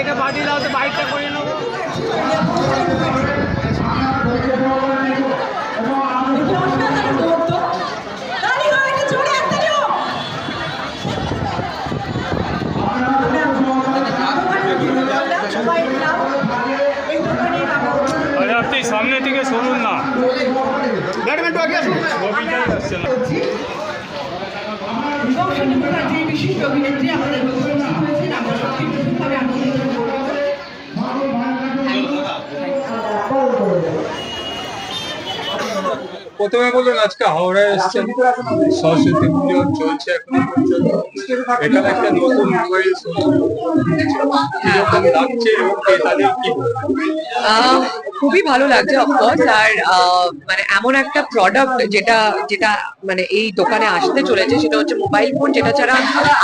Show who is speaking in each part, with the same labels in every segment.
Speaker 1: একে পাঠিয়ে দাও তো বাইকটা করে নেব
Speaker 2: আরে সামনে থেকে সরুন না।
Speaker 1: ব্যাডমিন্টন আগে আসুন?
Speaker 2: আসছে না
Speaker 3: বিশিষ্ট অভিনেত্রী আমাদের উপস্থিত
Speaker 2: প্রথমে বলুন আজকে হাওড়ায় এসছেন। সরস্বতী পুজো চলছে এখনও পর্যন্ত এখানে একটা নতুন মোবাইল কীরকম লাগছে এবং ক্রেতাদের কি
Speaker 4: আহ, খুবই ভালো লাগছে অফকোর্স আর মানে এমন একটা প্রোডাক্ট যেটা যেটা মানে এই দোকানে আসতে চলেছে সেটা হচ্ছে মোবাইল ফোন যেটা ছাড়া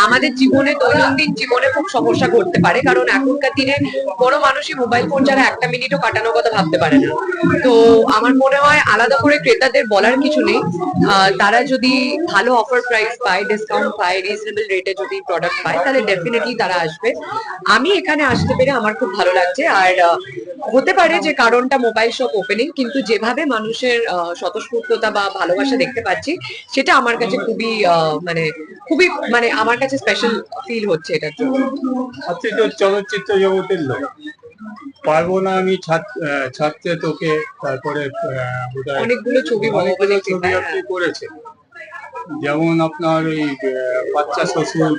Speaker 4: আমাদের জীবনে দৈনন্দিন জীবনে খুব সমস্যা ঘটতে পারে। কারণ এখনকার দিনে কোনো মানুষই মোবাইল ফোন ছাড়া একটা মিনিটও কাটানোর কথা ভাবতে পারে না। তো আমার মনে হয় আলাদা করে ক্রেতাদের বলার কিছু নেই। তারা যদি ভালো অফার প্রাইস পায় ডিসকাউন্ট পায় রিজনেবল রেটে যদি প্রোডাক্ট পায়, তাহলে ডেফিনেটলি তারা আসবে। আমি এখানে আসতে পেরে আমার খুব ভালো লাগছে। আর হতে পারে যে কারণটা মোবাইল শপ ওপেনিং কিন্তু যেভাবে মানুষের স্বতঃস্ফূর্ততা বা ভালোবাসা দেখতে পাচ্ছি, সেটা আমার কাছে খুবই মানে খুবই মানে আমার কাছে স্পেশাল ফিল হচ্ছে এটার জন্য।
Speaker 2: চলচ্চিত্র জগতের লোক। পারব না আমি ছাড়তে তোকে তারপরে
Speaker 4: অনেকগুলো ছবি
Speaker 2: ছবি আপনি করেছেন। যেমন আপনার ওই বাচ্চা শ্বশুর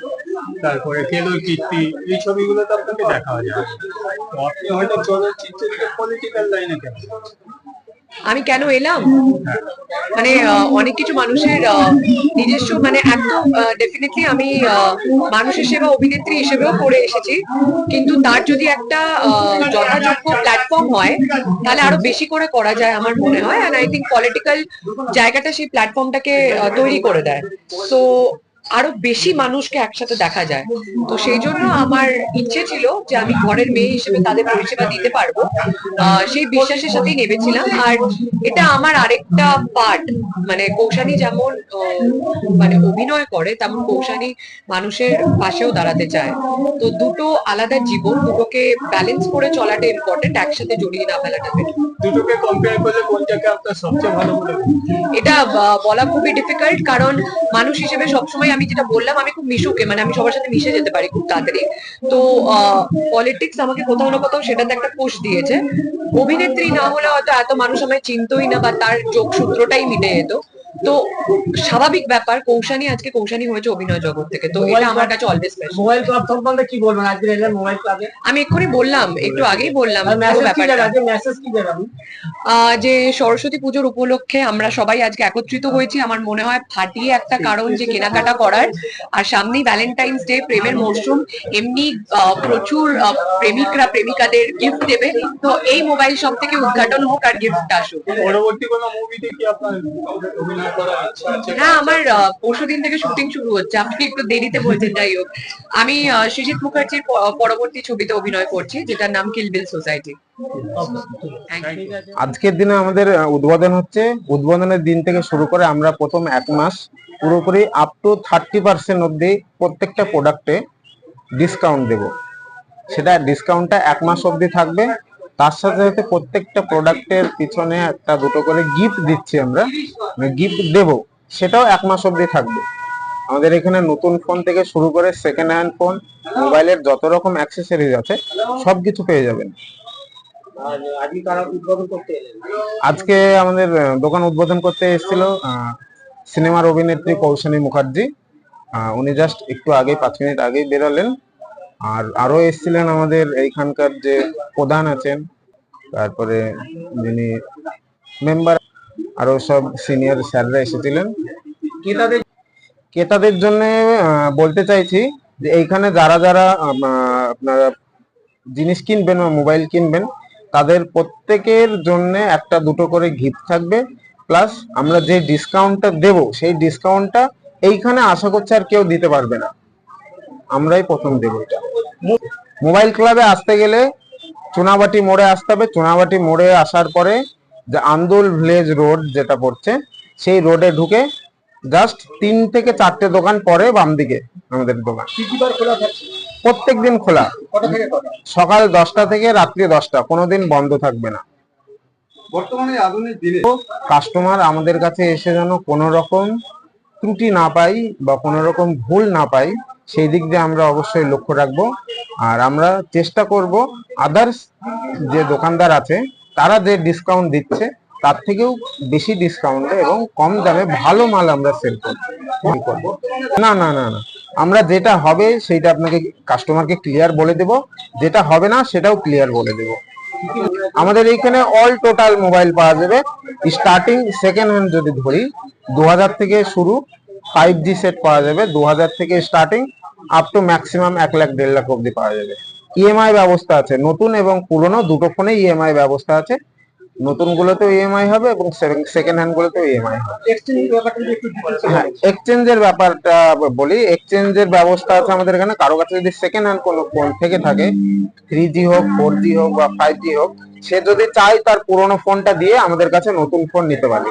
Speaker 2: তারপরে কেলো কীর্তি এই ছবিগুলো তো আপনাকে দেখা যায়। তো আপনি হয়তো চলচ্চিত্রের পলিটিক্যাল লাইনে কেন
Speaker 4: আমি কেন এলাম? মানে অনেক কিছু মানুষের নিজস্ব মানে একদম ডেফিনেটলি আমি মানুষের সেবা অভিনেত্রী হিসেবেও করে এসেছি। কিন্তু তার যদি একটা যথাযোগ্য প্ল্যাটফর্ম হয়, তাহলে আরও বেশি করে করা যায় আমার মনে হয়। অ্যান্ড আই থিঙ্ক পলিটিক্যাল জায়গাটা সেই প্ল্যাটফর্মটাকে তৈরি করে দেয়। তো আরও বেশি মানুষকে একসাথে দেখা যায়। তো সেই জন্য আমার ইচ্ছে ছিল যে আমি ঘরের মেয়ে হিসেবে তাদের পরিষেবা দিতে পারব। সেই বিশ্বাসের সাথেই নেমেছিলাম। আর এটা আমার আরেকটা পার্ট মানে কৌশানী যেমন মানে অভিনয় করে তেমন কৌশানী মানুষের পাশেও দাঁড়াতে চায়। তো দুটো আলাদা জীবন দুটোকে ব্যালেন্স করে চলাটা ইম্পর্টেন্ট একসাথে জড়িয়ে না ফেলাটা
Speaker 2: দুটোকে কম্পেয়ার করলে কোনটাকে আপনার সবচেয়ে ভালো
Speaker 4: এটা বলা খুবই ডিফিকাল্ট কারণ মানুষ হিসেবে সবসময় আমি যেটা বললাম, আমি খুব মিশুকে মানে আমি সবার সাথে মিশে যেতে পারি খুব তাড়াতাড়ি। তো পলিটিক্স আমাকে কোথাও না কোথাও সেটাতে একটা পোষ দিয়েছে। অভিনেত্রী না হলে হয়তো এত মানুষ আমায় চিনতই না বা তার যোগসূত্রটাই মিটে যেত। তো স্বাভাবিক ব্যাপার কৌশানি আজকে কৌশানি হয়েছে অভিনয় জগৎ থেকে তো এটা আমার কাছে অলওয়েজ স্পেশাল
Speaker 1: মোবাইল ক্লাব সম্বন্ধে কি বলবেন? আজকে এলেন মোবাইল ক্লাবে?
Speaker 4: আমি এক্ষুনি বললাম একটু আগেই বললাম
Speaker 1: মেসেজ কি দেবেন
Speaker 4: যে সরস্বতী পুজোর উপলক্ষে আমরা সবাই আজকে একত্রিত হয়েছি। আমার মনে হয় ফাটিয়ে একটা কারণ যে কেনাকাটা করার আর সামনেই ভ্যালেন্টাইন্স ডে প্রেমের মরশুম এমনি আহ, প্রচুর প্রেমিকরা প্রেমিকাদের গিফট দেবে। তো এই মোবাইল শপ থেকে উদ্ঘাটন হোক আর গিফট আসুক।
Speaker 2: পরবর্তী কোনো মুভিতে কি আপনার
Speaker 4: হ্যাঁ আমার পরশু দিন থেকে শুটিং শুরু হচ্ছে। আপনি একটু দেরিতে বলছেন, যাই হোক। আমি সৃজিত মুখার্জির পরবর্তী ছবিতে অভিনয় করছি, যেটার নাম কিলবিল সোসাইটি
Speaker 5: আজকের দিনে আমাদের উদ্বোধন হচ্ছে। উদ্বোধনের দিন থেকে শুরু করে আমরা প্রথম এক মাস পুরোপুরি আপ টু থার্টি পার্সেন্ট অব্দি প্রত্যেকটা প্রোডাক্টে ডিসকাউন্ট দেব। সেটা ডিসকাউন্টটা এক মাস অবধি থাকবে। তার সাথে সাথে প্রত্যেকটা প্রোডাক্টের পিছনে একটা দুটো করে গিফট দিচ্ছি আমরা। গিফট দেব, সেটাও এক মাস অবধি থাকবে। আমাদের এখানে নতুন ফোন থেকে শুরু করে সেকেন্ড হ্যান্ড ফোন মোবাইলের যত রকম অ্যাক্সেসরিজ আছে, সবকিছু পেয়ে যাবেন।
Speaker 1: আজকে
Speaker 5: আমাদের দোকান উদ্বোধন করতে এসেছিল সিনেমার অভিনেত্রী কৌশানী মুখার্জি। উনি জাস্ট একটু আগে পাঁচ মিনিট আগেই বেরোলেন। আর আরও এসেছিলেন আমাদের এইখানকার যে প্রধান আছেন তারপরে যিনি মেম্বার আরও সব সিনিয়র স্যাররা এসেছিলেন।
Speaker 1: ক্রেতাদের
Speaker 5: ক্রেতাদের জন্য বলতে চাইছি যে এইখানে যারা যারা আপনারা জিনিস কিনবেন বা মোবাইল কিনবেন তাদের প্রত্যেকের জন্য একটা দুটো করে গিফট থাকবে। প্লাস আমরা যে ডিসকাউন্টটা দেব সেই ডিসকাউন্টটা এইখানে আশা করছি আর কেউ দিতে পারবে না। আমরাই প্রথম দেব এটা। মোবাইল ক্লাবে আসতে গেলে চুনাবাটি মোড়ে আসতে হবে। চুনাবাটি মোড়ে আসার পরে যে আন্দোল ভিলেজ রোড যেটা পড়ছে সেই রোডে ঢুকে জাস্ট তিন থেকে চারটে দোকান পরে বাম দিকে আমাদের দোকান। প্রত্যেক দিন খোলা সকাল দশটা থেকে রাত্রি দশটা কোনোদিন বন্ধ থাকবে না।
Speaker 2: বর্তমানে আধুনিক দিনে
Speaker 5: কাস্টমার আমাদের কাছে এসে যেন কোনো রকম ত্রুটি না পাই বা কোনো রকম ভুল না পাই সেই দিক দিয়ে আমরা অবশ্যই লক্ষ্য রাখব। আর আমরা চেষ্টা করব আদার্স যে দোকানদার আছে, তারা যে ডিসকাউন্ট দিচ্ছে, তার থেকেও বেশি ডিসকাউন্টে এবং কম দামে ভালো মাল আমরা সেল করব। না না না না। আমরা যেটা হবে সেইটা আপনাকে কাস্টমারকে ক্লিয়ার বলে দেব। যেটা হবে না সেটাও ক্লিয়ার বলে দেব। আমাদের এইখানে অল টোটাল মোবাইল পাওয়া যাবে। স্টার্টিং সেকেন্ড হ্যান্ড যদি ধরি দু হাজার থেকে শুরু ফাইভ জি সেট পাওয়া যাবে। দু হাজার থেকে স্টার্টিং আপ টু ম্যাক্সিমাম এক লাখ দেড় লাখ অব্দি পাওয়া যাবে। ইএমআই ব্যবস্থা আছে নতুন এবং পুরনো দুটো ফোনে ইএমআই ব্যবস্থা আছে। নতুন গুলোতেও ইএমআই হবে এবং সেকেন্ড হ্যান্ড গুলোতেও ইএমআই হবে।
Speaker 1: Details
Speaker 5: হ্যাঁ এক্সচেঞ্জের ব্যাপারটা বলি এক্সচেঞ্জের ব্যবস্থা আছে আমাদের এখানে। কারও কাছে যদি সেকেন্ড হ্যান্ড কোনো ফোন থেকে থাকে থ্রি জি হোক ফোর জি হোক বা ফাইভ জি হোক সে যদি চায় তার পুরোনো ফোনটা দিয়ে আমাদের কাছে নতুন ফোন নিতে পারে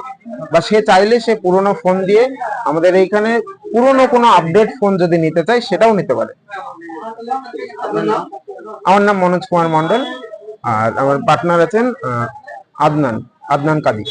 Speaker 5: বা সে চাইলে সে পুরোনো ফোন দিয়ে আমাদের এইখানে পুরোনো কোনো আপডেট ফোন যদি নিতে চাই সেটাও নিতে পারে। আমার নাম মনোজ কুমার মন্ডল আর আমার পার্টনার আছেন আদনান আদনান কাদি